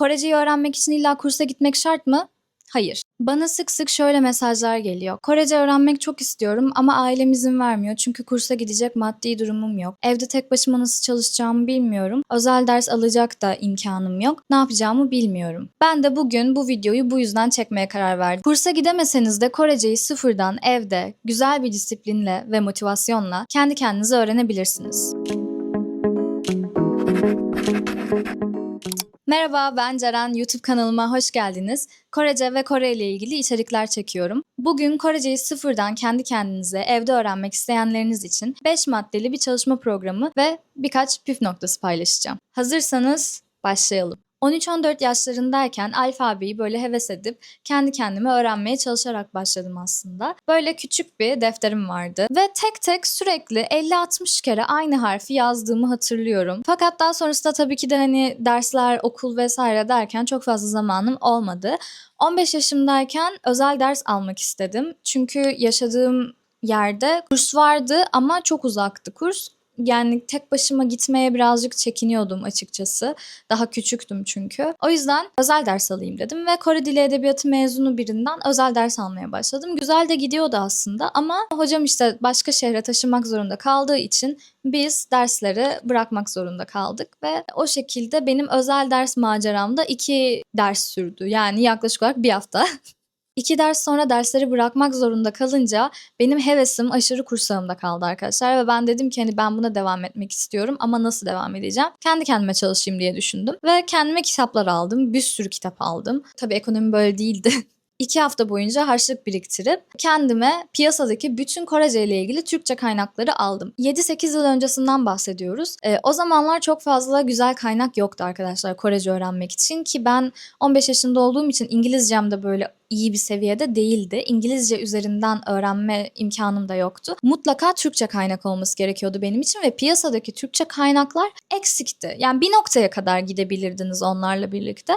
Koreceyi öğrenmek için illa kursa gitmek şart mı? Hayır. Bana sık sık şöyle mesajlar geliyor. Korece öğrenmek çok istiyorum ama ailem izin vermiyor çünkü kursa gidecek maddi durumum yok. Evde tek başıma nasıl çalışacağımı bilmiyorum. Özel ders alacak da imkanım yok. Ne yapacağımı bilmiyorum. Ben de bugün bu videoyu bu yüzden çekmeye karar verdim. Kursa gidemeseniz de Koreceyi sıfırdan evde güzel bir disiplinle ve motivasyonla kendi kendinize öğrenebilirsiniz. Merhaba ben Ceren, YouTube kanalıma hoş geldiniz. Korece ve Kore ile ilgili içerikler çekiyorum. Bugün Koreceyi sıfırdan kendi kendinize evde öğrenmek isteyenleriniz için 5 maddeli bir çalışma programı ve birkaç püf noktası paylaşacağım. Hazırsanız başlayalım. 13-14 yaşlarındayken alfabeyi böyle heves edip kendi kendime öğrenmeye çalışarak başladım aslında. Böyle küçük bir defterim vardı ve tek tek sürekli 50-60 kere aynı harfi yazdığımı hatırlıyorum. Fakat daha sonrasında tabii ki de hani dersler, okul vesaire derken çok fazla zamanım olmadı. 15 yaşımdayken özel ders almak istedim. Çünkü yaşadığım yerde kurs vardı ama çok uzaktı kurs yani tek başıma gitmeye birazcık çekiniyordum açıkçası. Daha küçüktüm çünkü. O yüzden özel ders alayım dedim ve Kore Dili Edebiyatı mezunu birinden özel ders almaya başladım. Güzel de gidiyordu aslında ama hocam işte başka şehre taşınmak zorunda kaldığı için biz dersleri bırakmak zorunda kaldık ve o şekilde benim özel ders maceramda iki ders sürdü. Yani yaklaşık olarak bir hafta. İki ders sonra dersleri bırakmak zorunda kalınca benim hevesim aşırı kursağımda kaldı arkadaşlar ve ben dedim ki hani ben buna devam etmek istiyorum ama nasıl devam edeceğim? Kendi kendime çalışayım diye düşündüm ve kendime kitaplar aldım. Bir sürü kitap aldım. Tabii ekonomi böyle değildi. İki hafta boyunca harçlık biriktirip kendime piyasadaki bütün Korece ile ilgili Türkçe kaynakları aldım. 7-8 yıl öncesinden bahsediyoruz. E, o zamanlar çok fazla güzel kaynak yoktu arkadaşlar Korece öğrenmek için ki ben 15 yaşında olduğum için İngilizcem de böyle iyi bir seviyede değildi. İngilizce üzerinden öğrenme imkanım da yoktu. Mutlaka Türkçe kaynak olması gerekiyordu benim için ve piyasadaki Türkçe kaynaklar eksikti. Yani bir noktaya kadar gidebilirdiniz onlarla birlikte.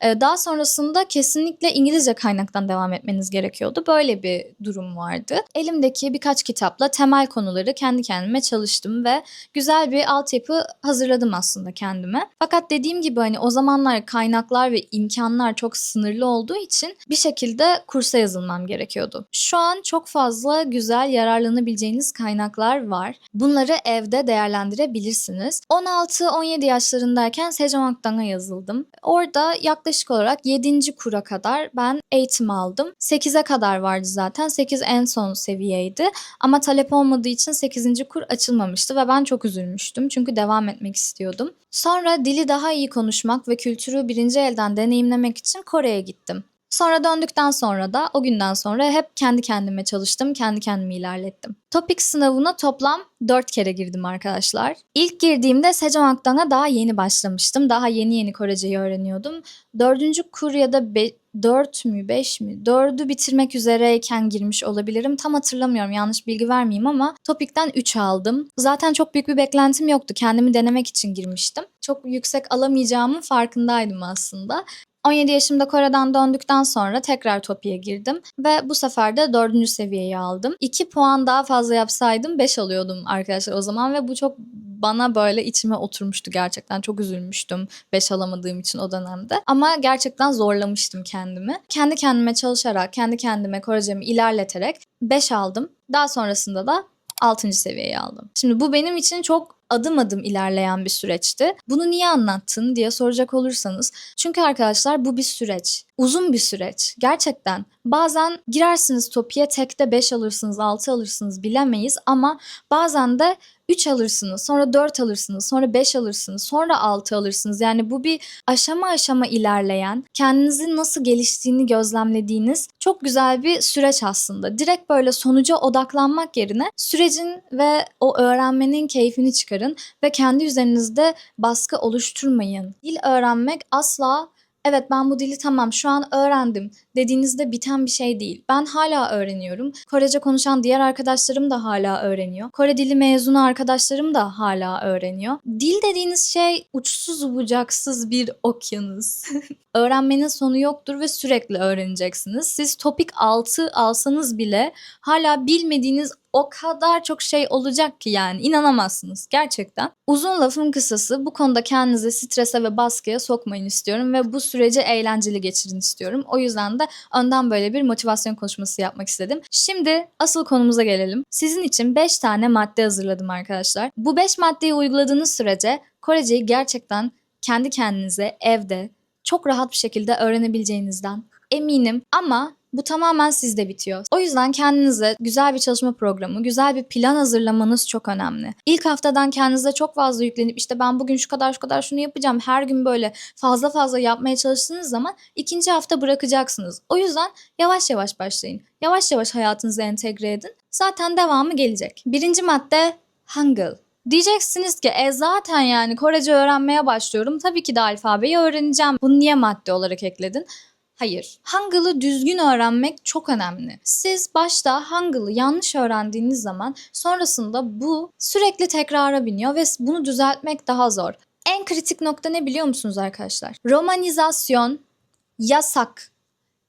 Ee, daha sonrasında kesinlikle İngilizce kaynaktan devam etmeniz gerekiyordu. Böyle bir durum vardı. Elimdeki birkaç kitapla temel konuları kendi kendime çalıştım ve güzel bir altyapı hazırladım aslında kendime. Fakat dediğim gibi hani o zamanlar kaynaklar ve imkanlar çok sınırlı olduğu için bir şekilde kursa yazılmam gerekiyordu. Şu an çok fazla güzel yararlanabileceğiniz kaynaklar var. Bunları evde değerlendirebilirsiniz. 16-17 yaşlarındayken Sejong yazıldım. Orada yaklaşık olarak 7. kura kadar ben eğitim aldım. 8'e kadar vardı zaten. 8 en son seviyeydi. Ama talep olmadığı için 8. kur açılmamıştı ve ben çok üzülmüştüm. Çünkü devam etmek istiyordum. Sonra dili daha iyi konuşmak ve kültürü birinci elden deneyimlemek için Kore'ye gittim. Sonra döndükten sonra da o günden sonra hep kendi kendime çalıştım, kendi kendimi ilerlettim. Topik sınavına toplam 4 kere girdim arkadaşlar. İlk girdiğimde Sejong daha yeni başlamıştım. Daha yeni yeni Koreceyi öğreniyordum. Dördüncü kur ya da 4 mü 5 mi 4'ü bitirmek üzereyken girmiş olabilirim. Tam hatırlamıyorum yanlış bilgi vermeyeyim ama topikten 3 aldım. Zaten çok büyük bir beklentim yoktu. Kendimi denemek için girmiştim. Çok yüksek alamayacağımın farkındaydım aslında. 17 yaşımda Kore'den döndükten sonra tekrar TOPI'ye girdim ve bu sefer de 4. seviyeyi aldım. 2 puan daha fazla yapsaydım 5 alıyordum arkadaşlar o zaman ve bu çok bana böyle içime oturmuştu gerçekten. Çok üzülmüştüm 5 alamadığım için o dönemde. Ama gerçekten zorlamıştım kendimi. Kendi kendime çalışarak, kendi kendime Korecemi ilerleterek 5 aldım. Daha sonrasında da 6. seviyeyi aldım. Şimdi bu benim için çok adım adım ilerleyen bir süreçti. Bunu niye anlattın diye soracak olursanız. Çünkü arkadaşlar bu bir süreç. Uzun bir süreç. Gerçekten bazen girersiniz topiye tekte 5 alırsınız 6 alırsınız bilemeyiz ama bazen de 3 alırsınız, sonra 4 alırsınız, sonra 5 alırsınız, sonra 6 alırsınız. Yani bu bir aşama aşama ilerleyen, kendinizi nasıl geliştiğini gözlemlediğiniz çok güzel bir süreç aslında. Direkt böyle sonuca odaklanmak yerine sürecin ve o öğrenmenin keyfini çıkarın ve kendi üzerinizde baskı oluşturmayın. Dil öğrenmek asla evet ben bu dili tamam şu an öğrendim dediğinizde biten bir şey değil. Ben hala öğreniyorum. Korece konuşan diğer arkadaşlarım da hala öğreniyor. Kore dili mezunu arkadaşlarım da hala öğreniyor. Dil dediğiniz şey uçsuz bucaksız bir okyanus. Öğrenmenin sonu yoktur ve sürekli öğreneceksiniz. Siz topik 6 alsanız bile hala bilmediğiniz o kadar çok şey olacak ki yani inanamazsınız gerçekten. Uzun lafın kısası bu konuda kendinizi strese ve baskıya sokmayın istiyorum ve bu süreci eğlenceli geçirin istiyorum. O yüzden de önden böyle bir motivasyon konuşması yapmak istedim. Şimdi asıl konumuza gelelim. Sizin için 5 tane madde hazırladım arkadaşlar. Bu 5 maddeyi uyguladığınız sürece Koreceyi gerçekten kendi kendinize evde çok rahat bir şekilde öğrenebileceğinizden eminim ama bu tamamen sizde bitiyor. O yüzden kendinize güzel bir çalışma programı, güzel bir plan hazırlamanız çok önemli. İlk haftadan kendinize çok fazla yüklenip işte ben bugün şu kadar şu kadar şunu yapacağım. Her gün böyle fazla fazla yapmaya çalıştığınız zaman ikinci hafta bırakacaksınız. O yüzden yavaş yavaş başlayın. Yavaş yavaş hayatınıza entegre edin. Zaten devamı gelecek. Birinci madde Hangul. Diyeceksiniz ki e zaten yani Korece öğrenmeye başlıyorum. Tabii ki de alfabeyi öğreneceğim. Bunu niye madde olarak ekledin? Hayır. Hangul'u düzgün öğrenmek çok önemli. Siz başta Hangul'u yanlış öğrendiğiniz zaman sonrasında bu sürekli tekrara biniyor ve bunu düzeltmek daha zor. En kritik nokta ne biliyor musunuz arkadaşlar? Romanizasyon yasak.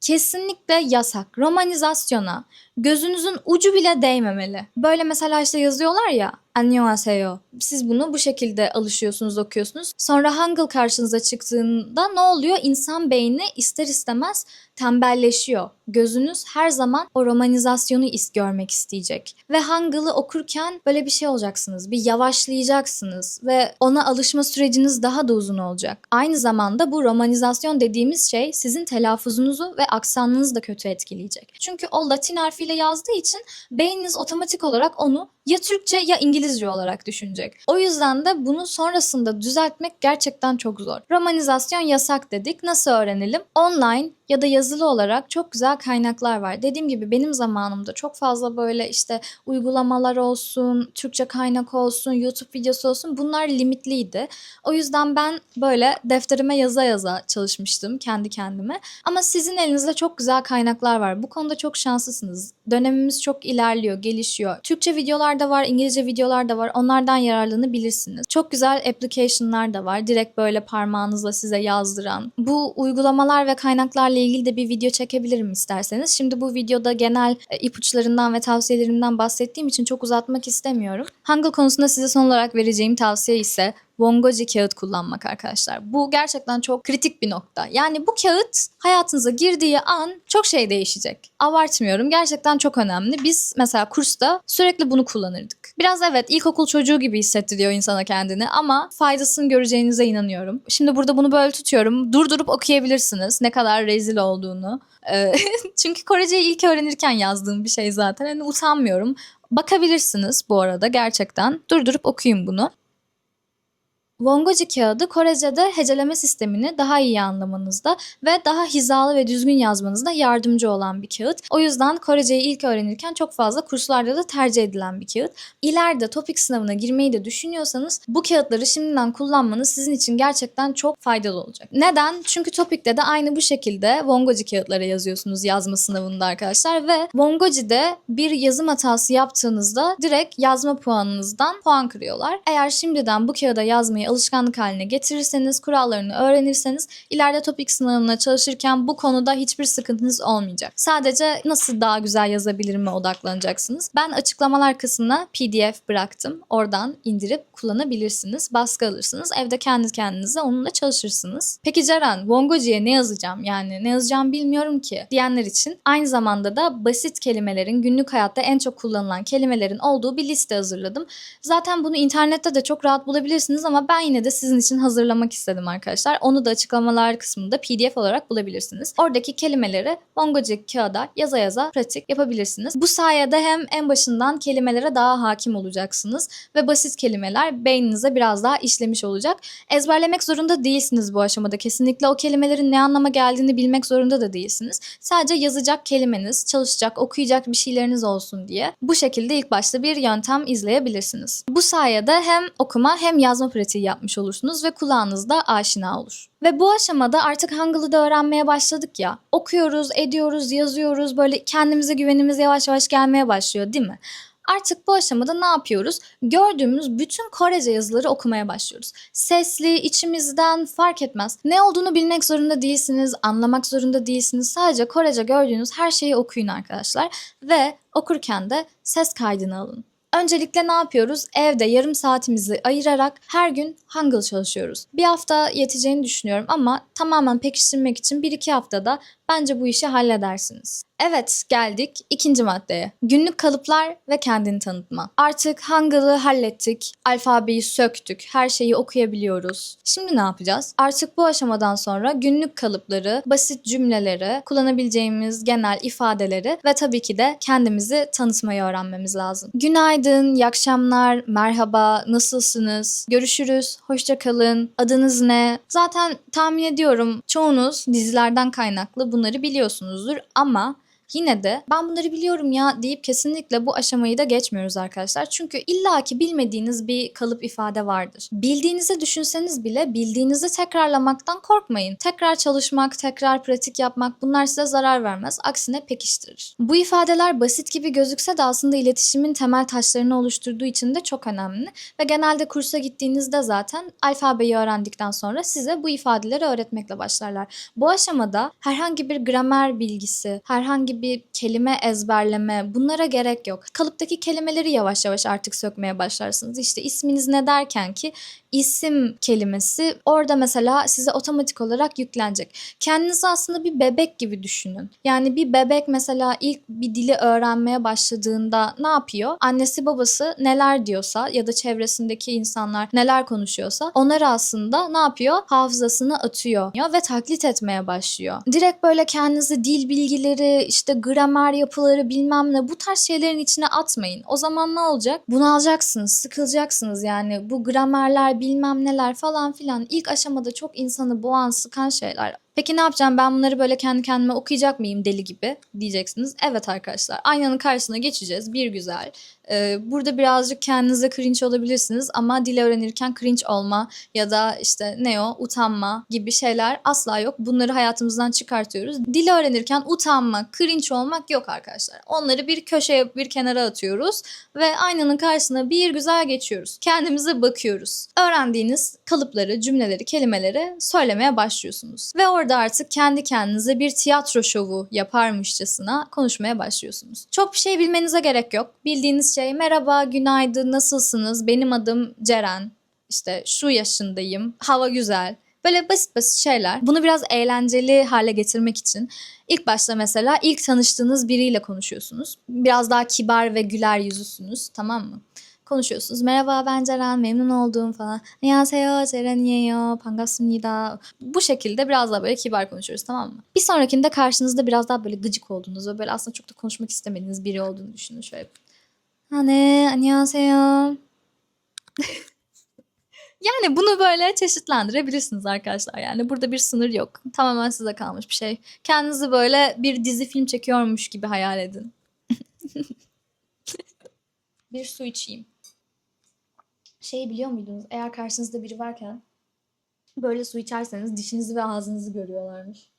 Kesinlikle yasak. Romanizasyona gözünüzün ucu bile değmemeli. Böyle mesela işte yazıyorlar ya Annyeonghaseyo. Siz bunu bu şekilde alışıyorsunuz, okuyorsunuz. Sonra Hangul karşınıza çıktığında ne oluyor? İnsan beyni ister istemez tembelleşiyor. Gözünüz her zaman o romanizasyonu is görmek isteyecek. Ve Hangul'u okurken böyle bir şey olacaksınız. Bir yavaşlayacaksınız ve ona alışma süreciniz daha da uzun olacak. Aynı zamanda bu romanizasyon dediğimiz şey sizin telaffuzunuzu ve aksanınızı da kötü etkileyecek. Çünkü o Latin harfiyle yazdığı için beyniniz otomatik olarak onu ya Türkçe ya İngilizce olarak düşünecek. O yüzden de bunu sonrasında düzeltmek gerçekten çok zor. Romanizasyon yasak dedik. Nasıl öğrenelim? Online ya da yazılı olarak çok güzel kaynaklar var. Dediğim gibi benim zamanımda çok fazla böyle işte uygulamalar olsun, Türkçe kaynak olsun, YouTube videosu olsun bunlar limitliydi. O yüzden ben böyle defterime yaza yaza çalışmıştım kendi kendime. Ama sizin elinizde çok güzel kaynaklar var. Bu konuda çok şanslısınız. Dönemimiz çok ilerliyor, gelişiyor. Türkçe videolar da var, İngilizce videolar da var. Onlardan yararlanabilirsiniz. Çok güzel application'lar da var. Direkt böyle parmağınızla size yazdıran. Bu uygulamalar ve kaynaklarla ilgili de bir video çekebilirim isterseniz. Şimdi bu videoda genel e, ipuçlarından ve tavsiyelerimden bahsettiğim için çok uzatmak istemiyorum. Hangul konusunda size son olarak vereceğim tavsiye ise Wongoji kağıt kullanmak arkadaşlar. Bu gerçekten çok kritik bir nokta. Yani bu kağıt hayatınıza girdiği an çok şey değişecek. Abartmıyorum. Gerçekten çok önemli. Biz mesela kursta sürekli bunu kullanırdık. Biraz evet ilkokul çocuğu gibi hissettiriyor insana kendini ama faydasını göreceğinize inanıyorum. Şimdi burada bunu böyle tutuyorum. Durdurup okuyabilirsiniz ne kadar rezil olduğunu. Ee, Çünkü Koreceyi ilk öğrenirken yazdığım bir şey zaten. Hani utanmıyorum. Bakabilirsiniz bu arada gerçekten. Durdurup okuyun bunu. Wongoji kağıdı Korece'de heceleme sistemini daha iyi anlamanızda ve daha hizalı ve düzgün yazmanızda yardımcı olan bir kağıt. O yüzden Korece'yi ilk öğrenirken çok fazla kurslarda da tercih edilen bir kağıt. İleride topik sınavına girmeyi de düşünüyorsanız bu kağıtları şimdiden kullanmanız sizin için gerçekten çok faydalı olacak. Neden? Çünkü topikte de aynı bu şekilde Wongoji kağıtlara yazıyorsunuz yazma sınavında arkadaşlar ve Wongoji'de bir yazım hatası yaptığınızda direkt yazma puanınızdan puan kırıyorlar. Eğer şimdiden bu kağıda yazmayı alışkanlık haline getirirseniz, kurallarını öğrenirseniz ileride topik sınavına çalışırken bu konuda hiçbir sıkıntınız olmayacak. Sadece nasıl daha güzel yazabilirime odaklanacaksınız. Ben açıklamalar kısmına PDF bıraktım. Oradan indirip kullanabilirsiniz. Baskı alırsınız. Evde kendi kendinize onunla çalışırsınız. Peki Ceren, Wongoji'ye ne yazacağım? Yani ne yazacağım bilmiyorum ki diyenler için aynı zamanda da basit kelimelerin günlük hayatta en çok kullanılan kelimelerin olduğu bir liste hazırladım. Zaten bunu internette de çok rahat bulabilirsiniz ama ben yine de sizin için hazırlamak istedim arkadaşlar. Onu da açıklamalar kısmında PDF olarak bulabilirsiniz. Oradaki kelimeleri Bongoji kağıda yaza yaza pratik yapabilirsiniz. Bu sayede hem en başından kelimelere daha hakim olacaksınız ve basit kelimeler beyninize biraz daha işlemiş olacak. Ezberlemek zorunda değilsiniz bu aşamada. Kesinlikle o kelimelerin ne anlama geldiğini bilmek zorunda da değilsiniz. Sadece yazacak kelimeniz, çalışacak, okuyacak bir şeyleriniz olsun diye bu şekilde ilk başta bir yöntem izleyebilirsiniz. Bu sayede hem okuma hem yazma pratiği yapmış olursunuz ve kulağınızda aşina olur. Ve bu aşamada artık Hangul'u da öğrenmeye başladık ya. Okuyoruz, ediyoruz, yazıyoruz. Böyle kendimize güvenimiz yavaş yavaş gelmeye başlıyor değil mi? Artık bu aşamada ne yapıyoruz? Gördüğümüz bütün Korece yazıları okumaya başlıyoruz. Sesli, içimizden fark etmez. Ne olduğunu bilmek zorunda değilsiniz, anlamak zorunda değilsiniz. Sadece Korece gördüğünüz her şeyi okuyun arkadaşlar ve okurken de ses kaydını alın. Öncelikle ne yapıyoruz? Evde yarım saatimizi ayırarak her gün Hangul çalışıyoruz. Bir hafta yeteceğini düşünüyorum ama tamamen pekiştirmek için 1-2 haftada bence bu işi halledersiniz. Evet geldik ikinci maddeye. Günlük kalıplar ve kendini tanıtma. Artık Hangul'u hallettik, alfabeyi söktük, her şeyi okuyabiliyoruz. Şimdi ne yapacağız? Artık bu aşamadan sonra günlük kalıpları, basit cümleleri, kullanabileceğimiz genel ifadeleri ve tabii ki de kendimizi tanıtmayı öğrenmemiz lazım. Günaydın, iyi akşamlar, merhaba, nasılsınız, görüşürüz, hoşça kalın, adınız ne? Zaten tahmin ediyorum çoğunuz dizilerden kaynaklı bunları biliyorsunuzdur ama Yine de ben bunları biliyorum ya deyip kesinlikle bu aşamayı da geçmiyoruz arkadaşlar. Çünkü illaki bilmediğiniz bir kalıp ifade vardır. Bildiğinizi düşünseniz bile bildiğinizi tekrarlamaktan korkmayın. Tekrar çalışmak, tekrar pratik yapmak bunlar size zarar vermez. Aksine pekiştirir. Bu ifadeler basit gibi gözükse de aslında iletişimin temel taşlarını oluşturduğu için de çok önemli. Ve genelde kursa gittiğinizde zaten alfabeyi öğrendikten sonra size bu ifadeleri öğretmekle başlarlar. Bu aşamada herhangi bir gramer bilgisi, herhangi bir kelime ezberleme bunlara gerek yok. Kalıptaki kelimeleri yavaş yavaş artık sökmeye başlarsınız. İşte isminiz ne derken ki isim kelimesi orada mesela size otomatik olarak yüklenecek. Kendinizi aslında bir bebek gibi düşünün. Yani bir bebek mesela ilk bir dili öğrenmeye başladığında ne yapıyor? Annesi babası neler diyorsa ya da çevresindeki insanlar neler konuşuyorsa onları aslında ne yapıyor? Hafızasına atıyor ve taklit etmeye başlıyor. Direkt böyle kendinizi dil bilgileri, işte gramer yapıları bilmem ne bu tarz şeylerin içine atmayın. O zaman ne olacak? Bunalacaksınız, sıkılacaksınız yani bu gramerler bilmem neler falan filan ilk aşamada çok insanı boğan, sıkan şeyler. Peki ne yapacağım ben bunları böyle kendi kendime okuyacak mıyım deli gibi diyeceksiniz. Evet arkadaşlar aynanın karşısına geçeceğiz bir güzel. Ee, burada birazcık kendinize cringe olabilirsiniz ama dil öğrenirken cringe olma ya da işte ne o utanma gibi şeyler asla yok. Bunları hayatımızdan çıkartıyoruz. Dil öğrenirken utanma, cringe olmak yok arkadaşlar. Onları bir köşeye bir kenara atıyoruz ve aynanın karşısına bir güzel geçiyoruz. Kendimize bakıyoruz. Öğrendiğiniz kalıpları, cümleleri, kelimeleri söylemeye başlıyorsunuz. Ve orada artık kendi kendinize bir tiyatro şovu yaparmışçasına konuşmaya başlıyorsunuz. Çok bir şey bilmenize gerek yok. Bildiğiniz şey merhaba, günaydın, nasılsınız? Benim adım Ceren. İşte şu yaşındayım. Hava güzel. Böyle basit basit şeyler. Bunu biraz eğlenceli hale getirmek için ilk başta mesela ilk tanıştığınız biriyle konuşuyorsunuz. Biraz daha kibar ve güler yüzlüsünüz tamam mı? konuşuyorsunuz. Merhaba ben Ceren memnun oldum falan. Annyeonghaseyo Ceren yeyo pangasumnida. Bu şekilde biraz daha böyle kibar konuşuyoruz tamam mı? Bir sonrakinde karşınızda biraz daha böyle gıcık olduğunuz ve böyle aslında çok da konuşmak istemediğiniz biri olduğunu düşünün şöyle. Hani annyeonghaseyo. Yani bunu böyle çeşitlendirebilirsiniz arkadaşlar. Yani burada bir sınır yok. Tamamen size kalmış bir şey. Kendinizi böyle bir dizi film çekiyormuş gibi hayal edin. bir su içeyim. Şeyi biliyor muydunuz? Eğer karşınızda biri varken böyle su içerseniz dişinizi ve ağzınızı görüyorlarmış.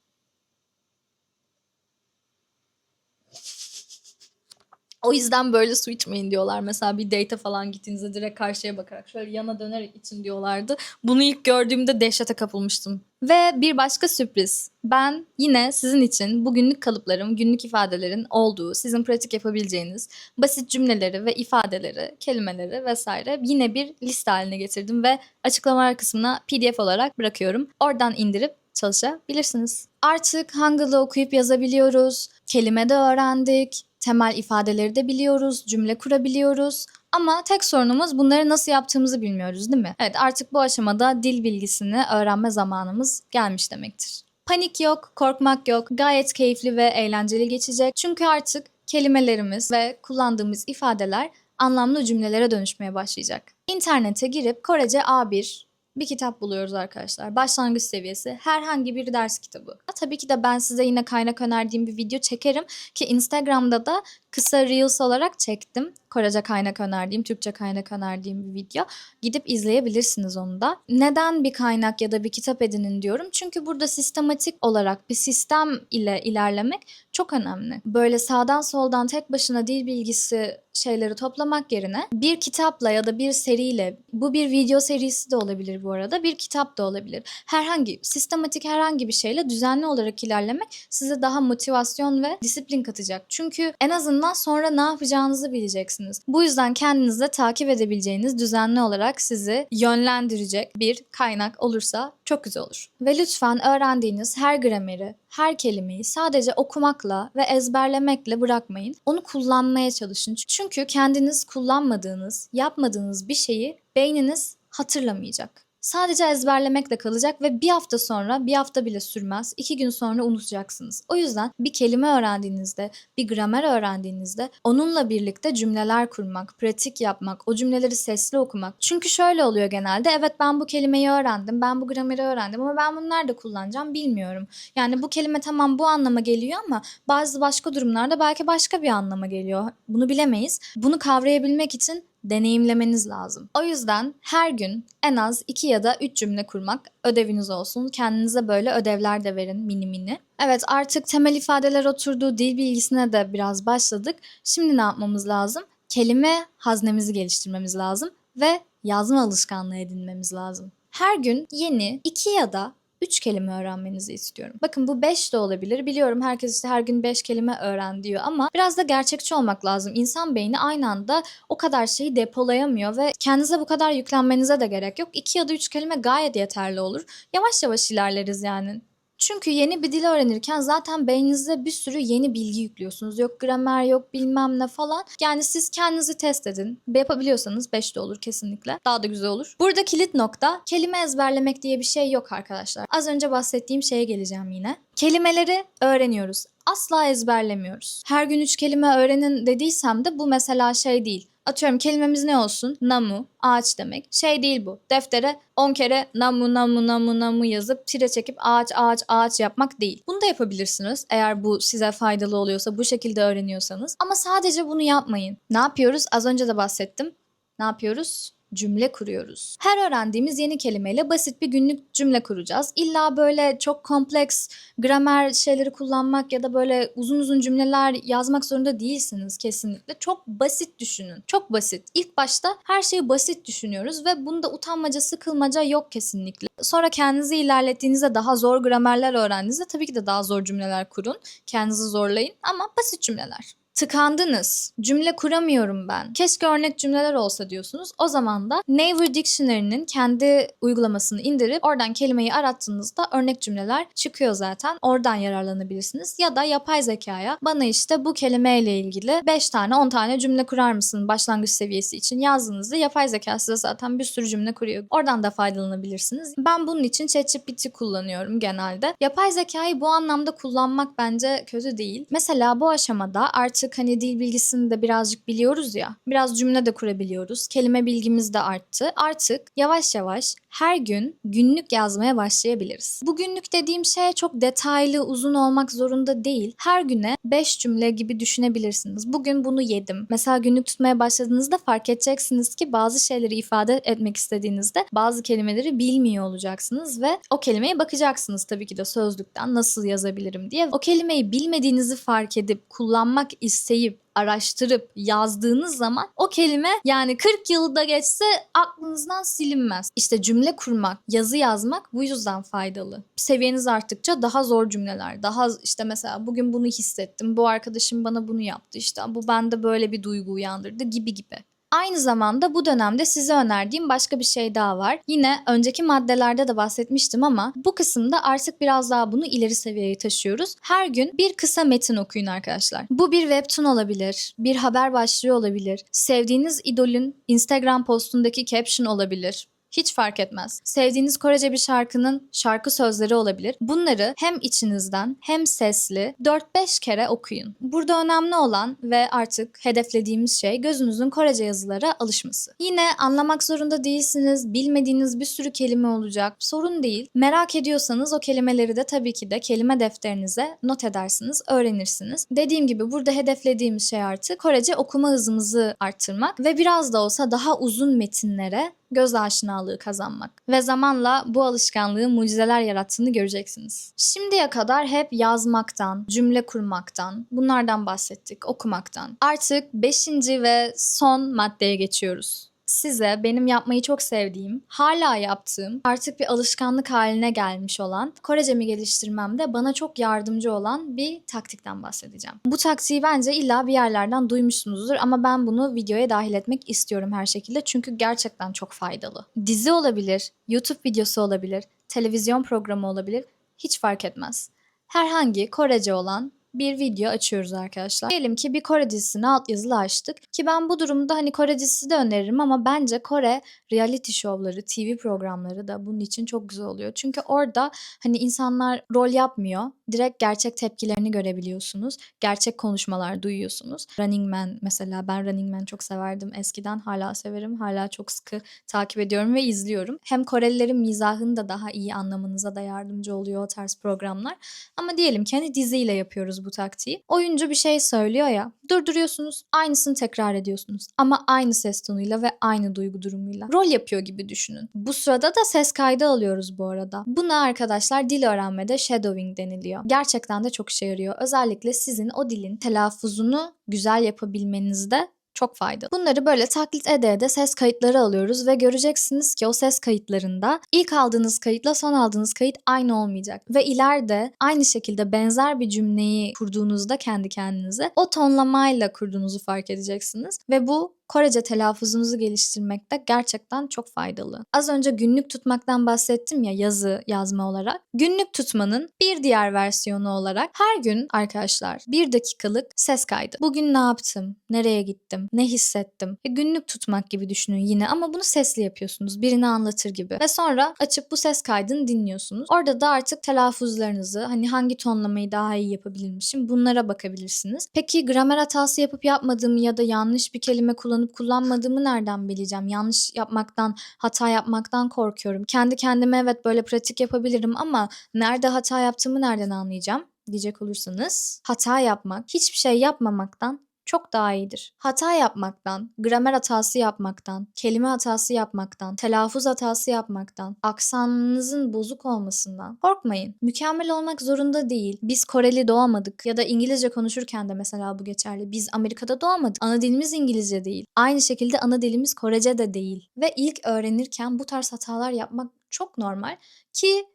O yüzden böyle su içmeyin diyorlar. Mesela bir date falan gittiğinizde direkt karşıya bakarak şöyle yana dönerek için diyorlardı. Bunu ilk gördüğümde dehşete kapılmıştım. Ve bir başka sürpriz. Ben yine sizin için bu günlük kalıplarım, günlük ifadelerin olduğu, sizin pratik yapabileceğiniz basit cümleleri ve ifadeleri, kelimeleri vesaire yine bir liste haline getirdim ve açıklamalar kısmına PDF olarak bırakıyorum. Oradan indirip çalışabilirsiniz. Artık Hangul'u okuyup yazabiliyoruz. Kelime de öğrendik. Temel ifadeleri de biliyoruz. Cümle kurabiliyoruz. Ama tek sorunumuz bunları nasıl yaptığımızı bilmiyoruz değil mi? Evet artık bu aşamada dil bilgisini öğrenme zamanımız gelmiş demektir. Panik yok, korkmak yok. Gayet keyifli ve eğlenceli geçecek. Çünkü artık kelimelerimiz ve kullandığımız ifadeler anlamlı cümlelere dönüşmeye başlayacak. İnternete girip Korece A1 bir kitap buluyoruz arkadaşlar. Başlangıç seviyesi herhangi bir ders kitabı. Tabii ki de ben size yine kaynak önerdiğim bir video çekerim ki Instagram'da da kısa Reels olarak çektim. Korece kaynak önerdiğim, Türkçe kaynak önerdiğim bir video. Gidip izleyebilirsiniz onu da. Neden bir kaynak ya da bir kitap edinin diyorum? Çünkü burada sistematik olarak bir sistem ile ilerlemek çok önemli. Böyle sağdan soldan tek başına dil bilgisi şeyleri toplamak yerine bir kitapla ya da bir seriyle bu bir video serisi de olabilir bu arada bir kitap da olabilir. Herhangi sistematik herhangi bir şeyle düzenli olarak ilerlemek size daha motivasyon ve disiplin katacak. Çünkü en azından sonra ne yapacağınızı bileceksiniz. Bu yüzden kendinizde takip edebileceğiniz düzenli olarak sizi yönlendirecek bir kaynak olursa çok güzel olur. Ve lütfen öğrendiğiniz her grameri, her kelimeyi sadece okumakla ve ezberlemekle bırakmayın. Onu kullanmaya çalışın. Çünkü kendiniz kullanmadığınız, yapmadığınız bir şeyi beyniniz hatırlamayacak. Sadece ezberlemekle kalacak ve bir hafta sonra, bir hafta bile sürmez, iki gün sonra unutacaksınız. O yüzden bir kelime öğrendiğinizde, bir gramer öğrendiğinizde onunla birlikte cümleler kurmak, pratik yapmak, o cümleleri sesli okumak. Çünkü şöyle oluyor genelde, evet ben bu kelimeyi öğrendim, ben bu grameri öğrendim ama ben bunu nerede kullanacağım bilmiyorum. Yani bu kelime tamam bu anlama geliyor ama bazı başka durumlarda belki başka bir anlama geliyor. Bunu bilemeyiz. Bunu kavrayabilmek için deneyimlemeniz lazım. O yüzden her gün en az 2 ya da 3 cümle kurmak ödeviniz olsun. Kendinize böyle ödevler de verin mini mini. Evet artık temel ifadeler oturdu. Dil bilgisine de biraz başladık. Şimdi ne yapmamız lazım? Kelime haznemizi geliştirmemiz lazım ve yazma alışkanlığı edinmemiz lazım. Her gün yeni 2 ya da 3 kelime öğrenmenizi istiyorum. Bakın bu 5 de olabilir. Biliyorum herkes işte her gün 5 kelime öğren diyor ama biraz da gerçekçi olmak lazım. İnsan beyni aynı anda o kadar şeyi depolayamıyor ve kendinize bu kadar yüklenmenize de gerek yok. 2 ya da 3 kelime gayet yeterli olur. Yavaş yavaş ilerleriz yani. Çünkü yeni bir dil öğrenirken zaten beyninize bir sürü yeni bilgi yüklüyorsunuz. Yok gramer, yok bilmem ne falan. Yani siz kendinizi test edin. Yapabiliyorsanız 5 de olur kesinlikle. Daha da güzel olur. Burada kilit nokta kelime ezberlemek diye bir şey yok arkadaşlar. Az önce bahsettiğim şeye geleceğim yine. Kelimeleri öğreniyoruz. Asla ezberlemiyoruz. Her gün 3 kelime öğrenin dediysem de bu mesela şey değil. Atıyorum kelimemiz ne olsun? Namu, ağaç demek. Şey değil bu. Deftere 10 kere namu namu namu namu yazıp tire çekip ağaç ağaç ağaç yapmak değil. Bunu da yapabilirsiniz eğer bu size faydalı oluyorsa, bu şekilde öğreniyorsanız. Ama sadece bunu yapmayın. Ne yapıyoruz? Az önce de bahsettim. Ne yapıyoruz? Cümle kuruyoruz. Her öğrendiğimiz yeni kelimeyle basit bir günlük cümle kuracağız. İlla böyle çok kompleks gramer şeyleri kullanmak ya da böyle uzun uzun cümleler yazmak zorunda değilsiniz kesinlikle. Çok basit düşünün. Çok basit. İlk başta her şeyi basit düşünüyoruz ve bunda utanmaca, sıkılmaca yok kesinlikle. Sonra kendinizi ilerlettiğinizde daha zor gramerler öğrendiğinizde tabii ki de daha zor cümleler kurun. Kendinizi zorlayın ama basit cümleler tıkandınız. Cümle kuramıyorum ben. Keşke örnek cümleler olsa diyorsunuz. O zaman da Naver Dictionary'nin kendi uygulamasını indirip oradan kelimeyi arattığınızda örnek cümleler çıkıyor zaten. Oradan yararlanabilirsiniz. Ya da yapay zekaya bana işte bu kelimeyle ilgili 5 tane 10 tane cümle kurar mısın başlangıç seviyesi için yazdığınızda yapay zeka size zaten bir sürü cümle kuruyor. Oradan da faydalanabilirsiniz. Ben bunun için ChatGPT kullanıyorum genelde. Yapay zekayı bu anlamda kullanmak bence kötü değil. Mesela bu aşamada artık hani dil bilgisini de birazcık biliyoruz ya. Biraz cümle de kurabiliyoruz. Kelime bilgimiz de arttı. Artık yavaş yavaş her gün günlük yazmaya başlayabiliriz. Bu günlük dediğim şey çok detaylı, uzun olmak zorunda değil. Her güne 5 cümle gibi düşünebilirsiniz. Bugün bunu yedim. Mesela günlük tutmaya başladığınızda fark edeceksiniz ki bazı şeyleri ifade etmek istediğinizde bazı kelimeleri bilmiyor olacaksınız ve o kelimeye bakacaksınız tabii ki de sözlükten nasıl yazabilirim diye. O kelimeyi bilmediğinizi fark edip kullanmak isteyip araştırıp yazdığınız zaman o kelime yani 40 yılda geçse aklınızdan silinmez. İşte cümle kurmak, yazı yazmak bu yüzden faydalı. Seviyeniz arttıkça daha zor cümleler, daha işte mesela bugün bunu hissettim, bu arkadaşım bana bunu yaptı işte bu bende böyle bir duygu uyandırdı gibi gibi. Aynı zamanda bu dönemde size önerdiğim başka bir şey daha var. Yine önceki maddelerde de bahsetmiştim ama bu kısımda artık biraz daha bunu ileri seviyeye taşıyoruz. Her gün bir kısa metin okuyun arkadaşlar. Bu bir webtoon olabilir, bir haber başlığı olabilir, sevdiğiniz idolün Instagram postundaki caption olabilir Hiç fark etmez. Sevdiğiniz Korece bir şarkının şarkı sözleri olabilir. Bunları hem içinizden hem sesli 4-5 kere okuyun. Burada önemli olan ve artık hedeflediğimiz şey gözünüzün Korece yazılara alışması. Yine anlamak zorunda değilsiniz. Bilmediğiniz bir sürü kelime olacak. Sorun değil. Merak ediyorsanız o kelimeleri de tabii ki de kelime defterinize not edersiniz, öğrenirsiniz. Dediğim gibi burada hedeflediğimiz şey artık Korece okuma hızımızı arttırmak ve biraz da olsa daha uzun metinlere göz aşinalığı kazanmak. Ve zamanla bu alışkanlığın mucizeler yarattığını göreceksiniz. Şimdiye kadar hep yazmaktan, cümle kurmaktan, bunlardan bahsettik, okumaktan. Artık beşinci ve son maddeye geçiyoruz size benim yapmayı çok sevdiğim, hala yaptığım, artık bir alışkanlık haline gelmiş olan, Korecemi geliştirmemde bana çok yardımcı olan bir taktikten bahsedeceğim. Bu taktiği bence illa bir yerlerden duymuşsunuzdur ama ben bunu videoya dahil etmek istiyorum her şekilde çünkü gerçekten çok faydalı. Dizi olabilir, YouTube videosu olabilir, televizyon programı olabilir, hiç fark etmez. Herhangi Korece olan bir video açıyoruz arkadaşlar. Diyelim ki bir Kore dizisini altyazılı açtık. Ki ben bu durumda hani Kore dizisi de öneririm ama bence Kore reality şovları, TV programları da bunun için çok güzel oluyor. Çünkü orada hani insanlar rol yapmıyor. Direkt gerçek tepkilerini görebiliyorsunuz. Gerçek konuşmalar duyuyorsunuz. Running Man mesela ben Running Man çok severdim eskiden. Hala severim. Hala çok sıkı takip ediyorum ve izliyorum. Hem Korelilerin mizahını da daha iyi anlamanıza da yardımcı oluyor o tarz programlar. Ama diyelim ki hani diziyle yapıyoruz bu taktiği. Oyuncu bir şey söylüyor ya durduruyorsunuz aynısını tekrar ediyorsunuz ama aynı ses tonuyla ve aynı duygu durumuyla. Rol yapıyor gibi düşünün. Bu sırada da ses kaydı alıyoruz bu arada. Buna arkadaşlar dil öğrenmede shadowing deniliyor. Gerçekten de çok işe yarıyor. Özellikle sizin o dilin telaffuzunu güzel yapabilmenizde çok faydalı. Bunları böyle taklit ede ede ses kayıtları alıyoruz ve göreceksiniz ki o ses kayıtlarında ilk aldığınız kayıtla son aldığınız kayıt aynı olmayacak. Ve ileride aynı şekilde benzer bir cümleyi kurduğunuzda kendi kendinize o tonlamayla kurduğunuzu fark edeceksiniz. Ve bu Korece telaffuzunuzu geliştirmekte gerçekten çok faydalı. Az önce günlük tutmaktan bahsettim ya yazı yazma olarak. Günlük tutmanın bir diğer versiyonu olarak her gün arkadaşlar bir dakikalık ses kaydı. Bugün ne yaptım? Nereye gittim? Ne hissettim? E, günlük tutmak gibi düşünün yine ama bunu sesli yapıyorsunuz. Birini anlatır gibi. Ve sonra açıp bu ses kaydını dinliyorsunuz. Orada da artık telaffuzlarınızı hani hangi tonlamayı daha iyi yapabilirmişim bunlara bakabilirsiniz. Peki gramer hatası yapıp yapmadığımı ya da yanlış bir kelime kullanıp kullanıp kullanmadığımı nereden bileceğim? Yanlış yapmaktan, hata yapmaktan korkuyorum. Kendi kendime evet böyle pratik yapabilirim ama nerede hata yaptığımı nereden anlayacağım? diyecek olursanız hata yapmak, hiçbir şey yapmamaktan çok daha iyidir. Hata yapmaktan, gramer hatası yapmaktan, kelime hatası yapmaktan, telaffuz hatası yapmaktan, aksanınızın bozuk olmasından korkmayın. Mükemmel olmak zorunda değil. Biz Koreli doğmadık ya da İngilizce konuşurken de mesela bu geçerli. Biz Amerika'da doğmadık. Ana dilimiz İngilizce değil. Aynı şekilde ana dilimiz Korece de değil. Ve ilk öğrenirken bu tarz hatalar yapmak çok normal ki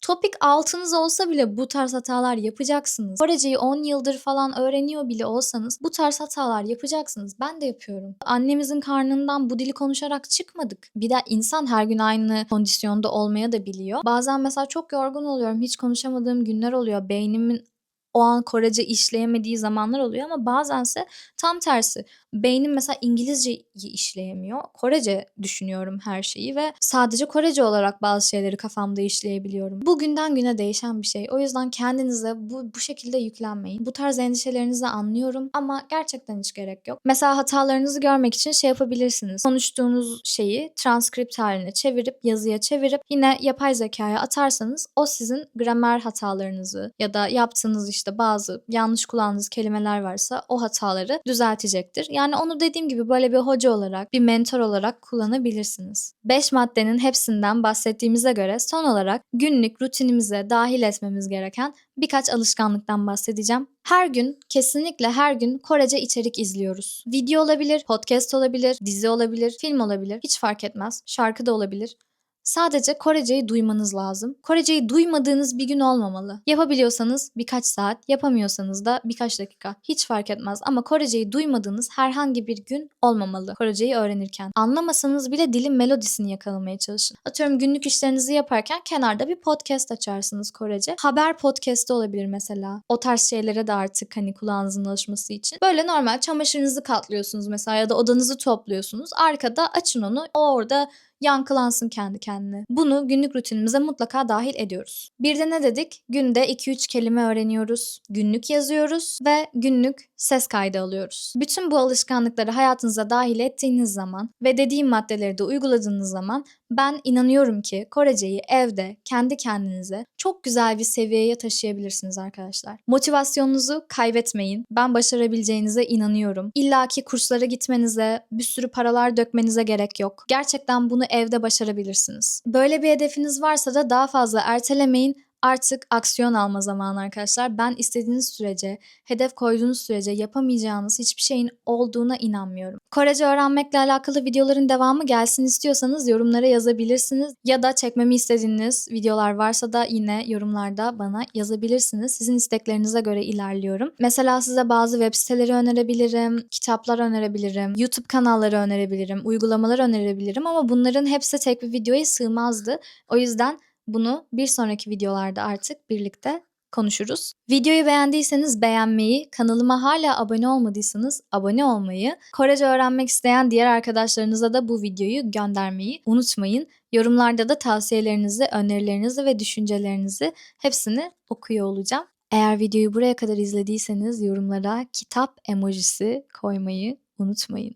Topik altınız olsa bile bu tarz hatalar yapacaksınız. Koreceyi 10 yıldır falan öğreniyor bile olsanız bu tarz hatalar yapacaksınız. Ben de yapıyorum. Annemizin karnından bu dili konuşarak çıkmadık. Bir de insan her gün aynı kondisyonda olmaya da biliyor. Bazen mesela çok yorgun oluyorum. Hiç konuşamadığım günler oluyor. Beynimin o an Korece işleyemediği zamanlar oluyor ama bazense tam tersi. Beynim mesela İngilizceyi işleyemiyor. Korece düşünüyorum her şeyi ve sadece Korece olarak bazı şeyleri kafamda işleyebiliyorum. Bu günden güne değişen bir şey. O yüzden kendinize bu, bu şekilde yüklenmeyin. Bu tarz endişelerinizi anlıyorum ama gerçekten hiç gerek yok. Mesela hatalarınızı görmek için şey yapabilirsiniz. Konuştuğunuz şeyi transkript haline çevirip yazıya çevirip yine yapay zekaya atarsanız o sizin gramer hatalarınızı ya da yaptığınız işte bazı yanlış kullandığınız kelimeler varsa o hataları düzeltecektir. Yani onu dediğim gibi böyle bir hoca olarak, bir mentor olarak kullanabilirsiniz. 5 maddenin hepsinden bahsettiğimize göre son olarak günlük rutinimize dahil etmemiz gereken birkaç alışkanlıktan bahsedeceğim. Her gün, kesinlikle her gün Korece içerik izliyoruz. Video olabilir, podcast olabilir, dizi olabilir, film olabilir. Hiç fark etmez. Şarkı da olabilir. Sadece Koreceyi duymanız lazım. Koreceyi duymadığınız bir gün olmamalı. Yapabiliyorsanız birkaç saat, yapamıyorsanız da birkaç dakika. Hiç fark etmez ama Koreceyi duymadığınız herhangi bir gün olmamalı Koreceyi öğrenirken. Anlamasanız bile dilin melodisini yakalamaya çalışın. Atıyorum günlük işlerinizi yaparken kenarda bir podcast açarsınız Korece. Haber podcast'ı olabilir mesela. O tarz şeylere de artık hani kulağınızın alışması için. Böyle normal çamaşırınızı katlıyorsunuz mesela ya da odanızı topluyorsunuz. Arkada açın onu. O orada yankılansın kendi kendine. Bunu günlük rutinimize mutlaka dahil ediyoruz. Bir de ne dedik? Günde 2-3 kelime öğreniyoruz, günlük yazıyoruz ve günlük ses kaydı alıyoruz. Bütün bu alışkanlıkları hayatınıza dahil ettiğiniz zaman ve dediğim maddeleri de uyguladığınız zaman ben inanıyorum ki Koreceyi evde kendi kendinize çok güzel bir seviyeye taşıyabilirsiniz arkadaşlar. Motivasyonunuzu kaybetmeyin. Ben başarabileceğinize inanıyorum. İlla ki kurslara gitmenize, bir sürü paralar dökmenize gerek yok. Gerçekten bunu evde başarabilirsiniz. Böyle bir hedefiniz varsa da daha fazla ertelemeyin. Artık aksiyon alma zamanı arkadaşlar. Ben istediğiniz sürece, hedef koyduğunuz sürece yapamayacağınız hiçbir şeyin olduğuna inanmıyorum. Korece öğrenmekle alakalı videoların devamı gelsin istiyorsanız yorumlara yazabilirsiniz. Ya da çekmemi istediğiniz videolar varsa da yine yorumlarda bana yazabilirsiniz. Sizin isteklerinize göre ilerliyorum. Mesela size bazı web siteleri önerebilirim, kitaplar önerebilirim, YouTube kanalları önerebilirim, uygulamalar önerebilirim ama bunların hepsi tek bir videoya sığmazdı. O yüzden bunu bir sonraki videolarda artık birlikte konuşuruz. Videoyu beğendiyseniz beğenmeyi, kanalıma hala abone olmadıysanız abone olmayı, Korece öğrenmek isteyen diğer arkadaşlarınıza da bu videoyu göndermeyi unutmayın. Yorumlarda da tavsiyelerinizi, önerilerinizi ve düşüncelerinizi hepsini okuyor olacağım. Eğer videoyu buraya kadar izlediyseniz yorumlara kitap emojisi koymayı unutmayın.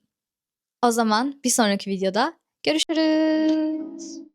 O zaman bir sonraki videoda görüşürüz.